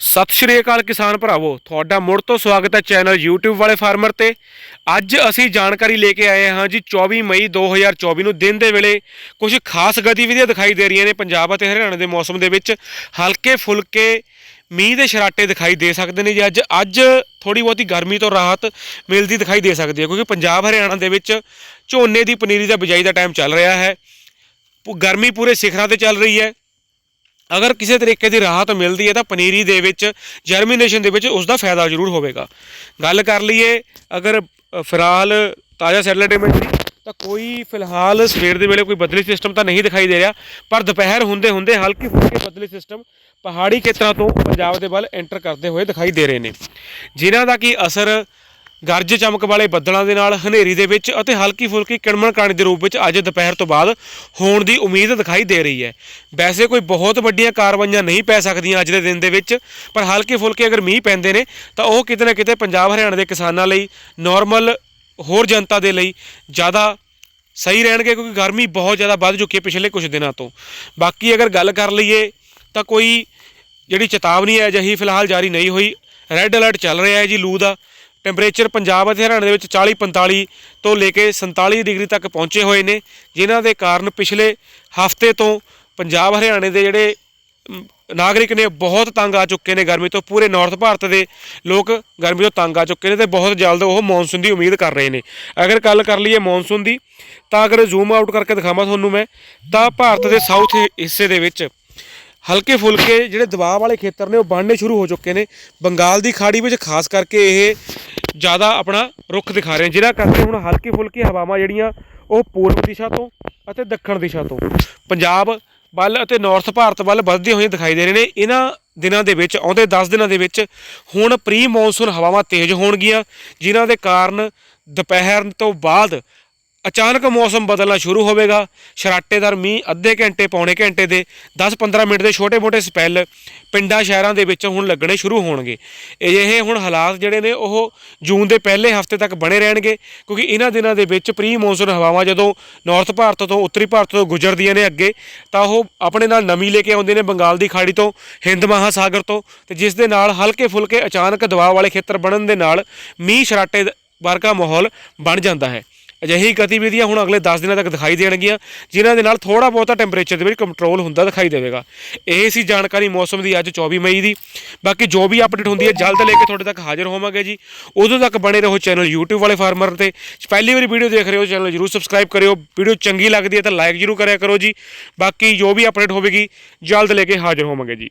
ਸਤਿ ਸ਼੍ਰੀ ਅਕਾਲ ਕਿਸਾਨ ਭਰਾਵੋ, ਤੁਹਾਡਾ ਮੁੜ ਤੋਂ ਸਵਾਗਤ ਹੈ ਚੈਨਲ YouTube ਵਾਲੇ ਫਾਰਮਰ ਤੇ। ਅੱਜ ਅਸੀਂ ਜਾਣਕਾਰੀ ਲੈ ਕੇ ਆਏ ਹਾਂ ਜੀ 24 ਮਈ 2024 ਨੂੰ ਦਿਨ ਦੇ ਵੇਲੇ ਕੁਝ ਖਾਸ ਗਤੀਵਿਧੀਆਂ ਦਿਖਾਈ ਦੇ ਰਹੀਆਂ ਨੇ ਪੰਜਾਬ ਅਤੇ ਹਰਿਆਣਾ ਦੇ ਮੌਸਮ ਦੇ ਵਿੱਚ। ਹਲਕੇ ਫੁਲਕੇ ਮੀਂਹ ਦੇ ਸ਼ਰਾਟੇ ਦਿਖਾਈ ਦੇ ਸਕਦੇ ਨੇ ਜੀ ਅੱਜ। ਅੱਜ ਥੋੜੀ ਬਹੁਤੀ ਗਰਮੀ ਤੋਂ ਰਾਹਤ ਮਿਲਦੀ ਦਿਖਾਈ ਦੇ ਸਕਦੀ ਹੈ ਕਿਉਂਕਿ ਪੰਜਾਬ ਹਰਿਆਣਾ ਦੇ ਵਿੱਚ ਝੋਨੇ ਦੀ ਪਨੀਰੀ ਦਾ ਬਿਜਾਈ ਦਾ ਟਾਈਮ ਚੱਲ ਰਿਹਾ ਹੈ। ਪੁ- ਗਰਮੀ ਪੂਰੇ ਸਿਖਰਾਂ ਤੇ ਚੱਲ ਰਹੀ ਹੈ। ਅਗਰ ਕਿਸੇ ਤਰੀਕੇ ਦੀ ਰਾਹਤ ਮਿਲਦੀ ਹੈ ਤਾਂ ਪਨੀਰੀ ਦੇ ਵਿੱਚ ਜਰਮੀਨੇਸ਼ਨ ਦੇ ਵਿੱਚ ਉਸ ਦਾ ਫਾਇਦਾ ਜ਼ਰੂਰ ਹੋਵੇਗਾ। ਗੱਲ ਕਰ ਲਈਏ ਅਗਰ ਫਿਲਹਾਲ ਤਾਜ਼ਾ ਸੈਟਲਾਈਟ ਦੀ ਤਾਂ ਕੋਈ ਫਿਲਹਾਲ ਸਵੇਰ ਦੇ ਵੇਲੇ ਕੋਈ ਬਦਲੀ ਸਿਸਟਮ ਤਾਂ ਨਹੀਂ ਦਿਖਾਈ ਦੇ ਰਿਹਾ, ਪਰ ਦੁਪਹਿਰ ਹੁੰਦੇ ਹੁੰਦੇ ਹਲਕੀ ਫੁਲਕੀ ਬਦਲੀ ਸਿਸਟਮ ਪਹਾੜੀ ਖੇਤਰਾਂ ਤੋਂ ਪੰਜਾਬ ਦੇ ਵੱਲ ਐਂਟਰ ਕਰਦੇ ਹੋਏ ਦਿਖਾਈ ਦੇ ਰਹੇ ਨੇ। ਜਿਨ੍ਹਾਂ ਦਾ ਕੀ ਅਸਰ ਗਰਜ ਚਮਕ ਵਾਲੇ ਬੱਦਲਾਂ ਦੇ ਨਾਲ ਹਨੇਰੀ ਦੇ ਵਿੱਚ ਅਤੇ ਹਲਕੀ ਫੁਲਕੀ ਕਿਣਮਣ ਕਾਣੀ ਦੇ ਰੂਪ ਵਿੱਚ ਅੱਜ ਦੁਪਹਿਰ ਤੋਂ ਬਾਅਦ ਹੋਣ ਦੀ ਉਮੀਦ ਦਿਖਾਈ ਦੇ ਰਹੀ ਹੈ। ਵੈਸੇ ਕੋਈ ਬਹੁਤ ਵੱਡੀਆਂ ਕਾਰਵਾਈਆਂ ਨਹੀਂ ਪੈ ਸਕਦੀਆਂ ਅੱਜ ਦੇ ਦਿਨ ਦੇ ਵਿੱਚ, ਪਰ ਹਲਕੇ ਫੁਲਕੇ ਅਗਰ ਮੀਂਹ ਪੈਂਦੇ ਨੇ, ਤਾਂ ਉਹ ਕਿਤੇ ਨਾ ਕਿਤੇ ਪੰਜਾਬ, ਹਰਿਆਣਾ ਦੇ ਕਿਸਾਨਾਂ ਲਈ ਨਾਰਮਲ ਹੋਰ ਜਨਤਾ ਦੇ ਲਈ ਜ਼ਿਆਦਾ ਸਹੀ ਰਹਿਣਗੇ, ਕਿਉਂਕਿ ਗਰਮੀ ਬਹੁਤ ਜ਼ਿਆਦਾ ਵੱਧ ਚੁੱਕੀ ਹੈ ਪਿਛਲੇ ਕੁਝ ਦਿਨਾਂ ਤੋਂ। ਬਾਕੀ ਅਗਰ ਗੱਲ ਕਰ ਲਈਏ, ਤਾਂ ਕੋਈ ਜਿਹੜੀ ਚੇਤਾਵਨੀ ਹੈ ਅਜਿਹੀ ਫਿਲਹਾਲ ਜਾਰੀ ਨਹੀਂ ਹੋਈ। ਰੈੱਡ ਅਲਰਟ ਚੱਲ ਰਿਹਾ ਹੈ ਜੀ, ਲੂ ਦਾ। ਟੈਂਪਰੇਚਰ ਪੰਜਾਬ ਅਤੇ ਹਰਿਆਣਾ ਦੇ ਵਿੱਚ 40 45 ਤੋਂ ਲੈ ਕੇ 47 ਡਿਗਰੀ ਤੱਕ ਪਹੁੰਚੇ ਹੋਏ ਨੇ, ਜਿਨ੍ਹਾਂ ਦੇ ਕਾਰਨ ਪਿਛਲੇ ਹਫ਼ਤੇ ਤੋਂ ਪੰਜਾਬ, ਹਰਿਆਣੇ ਦੇ ਜਿਹੜੇ ਨਾਗਰਿਕ ਨੇ ਬਹੁਤ ਤੰਗ ਆ ਚੁੱਕੇ ਨੇ ਗਰਮੀ ਤੋਂ। ਪੂਰੇ ਨਾਰਥ ਭਾਰਤ ਦੇ ਲੋਕ ਗਰਮੀ ਤੋਂ ਤੰਗ ਆ ਚੁੱਕੇ ਨੇ ਤੇ ਬਹੁਤ ਜਲਦ ਉਹ ਮੌਨਸੂਨ ਦੀ ਉਮੀਦ ਕਰ ਰਹੇ ਨੇ। ਅਗਰ ਗੱਲ ਕਰ ਲਈਏ ਮੌਨਸੂਨ ਦੀ, ਤਾਂ ਅਗਰ ਜ਼ੂਮ ਆਊਟ ਕਰਕੇ ਦਿਖਾਵਾਂ ਤੁਹਾਨੂੰ ਮੈਂ, ਤਾਂ ਭਾਰਤ ਦੇ ਸਾਊਥ ਹਿੱਸੇ ਦੇ ਵਿੱਚ ਹਲਕੇ ਫੁਲਕੇ ਜਿਹੜੇ ਦਬਾਅ ਵਾਲੇ ਖੇਤਰ ਨੇ, ਉਹ ਬਣਨੇ ਸ਼ੁਰੂ ਹੋ ਚੁੱਕੇ ਨੇ। ਬੰਗਾਲ ਦੀ ਖਾੜੀ ਵਿੱਚ ਖਾਸ ਕਰਕੇ ਇਹ ਜ਼ਿਆਦਾ ਆਪਣਾ ਰੁੱਖ ਦਿਖਾ ਰਹੇ ਨੇ ਜਿਹਨਾਂ ਕਰਕੇ ਹੁਣ ਹਲਕੀ ਫੁਲਕੀ ਹਵਾਵਾਂ ਜਿਹੜੀਆਂ, ਉਹ ਪੂਰਬ ਦਿਸ਼ਾ ਤੋਂ ਅਤੇ ਦੱਖਣ ਦਿਸ਼ਾ ਤੋਂ। ਪੰਜਾਬ ਵੱਲ ਅਤੇ ਨਾਰਥ ਭਾਰਤ ਵੱਲ ਵੱਧਦੀਆਂ ਹੋਈਆਂ ਦਿਖਾਈ ਦੇ ਰਹੇ ਨੇ। ਇਹਨਾਂ ਦਿਨਾਂ ਦੇ ਵਿੱਚ, ਆਉਂਦੇ 10 ਦਿਨਾਂ ਦੇ ਵਿੱਚ ਹੁਣ ਪ੍ਰੀ ਮੌਨਸੂਨ ਹਵਾਵਾਂ ਤੇਜ਼ ਹੋਣਗੀਆਂ, ਜਿਨ੍ਹਾਂ ਦੇ ਕਾਰਨ ਦੁਪਹਿਰ ਤੋਂ ਬਾਅਦ ਅਚਾਨਕ ਮੌਸਮ ਬਦਲਣਾ ਸ਼ੁਰੂ ਹੋਵੇਗਾ। ਸ਼ਰਾਟੇਦਾਰ ਮੀਂਹ ਅੱਧੇ ਘੰਟੇ, ਪੌਣੇ ਘੰਟੇ ਦੇ 10-15 ਮਿੰਟ ਦੇ ਛੋਟੇ-ਮੋਟੇ ਸਪੈਲ ਪਿੰਡਾਂ, ਸ਼ਹਿਰਾਂ ਦੇ ਵਿੱਚ ਹੁਣ ਲੱਗਣੇ ਸ਼ੁਰੂ ਹੋਣਗੇ। ਅਜਿਹੇ ਹੁਣ ਹਾਲਾਤ ਜਿਹੜੇ ਨੇ, ਉਹ ਜੂਨ ਦੇ ਪਹਿਲੇ ਹਫ਼ਤੇ ਤੱਕ ਬਣੇ ਰਹਿਣਗੇ, ਕਿਉਂਕਿ ਇਹਨਾਂ ਦਿਨਾਂ ਦੇ ਵਿੱਚ ਪ੍ਰੀ ਮੌਨਸੂਨ ਹਵਾਵਾਂ ਜਦੋਂ ਨਾਰਥ ਭਾਰਤ ਤੋਂ ਉੱਤਰੀ ਭਾਰਤ ਤੋਂ ਗੁਜ਼ਰਦੀਆਂ ਨੇ ਅੱਗੇ, ਤਾਂ ਉਹ ਆਪਣੇ ਨਾਲ ਨਮੀ ਲੈ ਕੇ ਆਉਂਦੇ ਨੇ ਬੰਗਾਲ ਦੀ ਖਾੜੀ ਤੋਂ, ਹਿੰਦ ਮਹਾਸਾਗਰ ਤੋਂ, ਤੇ ਜਿਸ ਦੇ ਨਾਲ ਹਲਕੇ ਫੁਲਕੇ ਅਚਾਨਕ ਦਬਾਅ ਵਾਲੇ ਖੇਤਰ ਬਣਨ ਦੇ ਨਾਲ ਮੀਂਹ ਸ਼ਰਾਟੇ ਵਰਗਾ ਮਾਹੌਲ ਬਣ ਜਾਂਦਾ ਹੈ। ਅਜਿਹੀ ਗਤੀਵਿਧੀਆਂ ਹੁਣ ਅਗਲੇ 10 ਦਿਨਾਂ ਤੱਕ ਦਿਖਾਈ ਦੇਣਗੀਆਂ, ਜਿਨ੍ਹਾਂ ਦੇ ਨਾਲ ਥੋੜਾ ਬਹੁਤਾ ਟੈਂਪਰੇਚਰ ਦੇ ਵਿੱਚ ਕੰਟਰੋਲ ਹੁੰਦਾ ਦਿਖਾਈ ਦੇਵੇਗਾ। ਇਹ ਸੀ ਜਾਣਕਾਰੀ ਮੌਸਮ ਦੀ ਅੱਜ 24 ਮਈ ਦੀ। ਬਾਕੀ ਜੋ ਵੀ ਅਪਡੇਟ ਹੁੰਦੀ ਹੈ, ਜਲਦ ਲੈ ਕੇ ਤੁਹਾਡੇ ਤੱਕ ਹਾਜ਼ਰ ਹੋਵਾਂਗੇ ਜੀ। ਉਦੋਂ ਤੱਕ ਬਣੇ ਰਹੋ ਚੈਨਲ YouTube ਵਾਲੇ ਫਾਰਮਰ ਤੇ। ਪਹਿਲੀ ਵਾਰੀ ਵੀਡੀਓ ਦੇਖ ਰਹੇ ਹੋ ਚੈਨਲ ਜਰੂਰ ਸਬਸਕ੍ਰਾਈਬ ਕਰਿਓ। ਵੀਡੀਓ ਚੰਗੀ ਲੱਗਦੀ ਹੈ ਤਾਂ ਲਾਈਕ ਜਰੂਰ ਕਰਿਆ ਕਰੋ ਜੀ। ਬਾਕੀ ਜੋ ਵੀ ਅਪਡੇਟ ਹੋਵੇਗੀ, ਜਲਦ ਲੈ ਕੇ ਹਾਜ਼ਰ ਹੋਵਾਂਗੇ ਜੀ।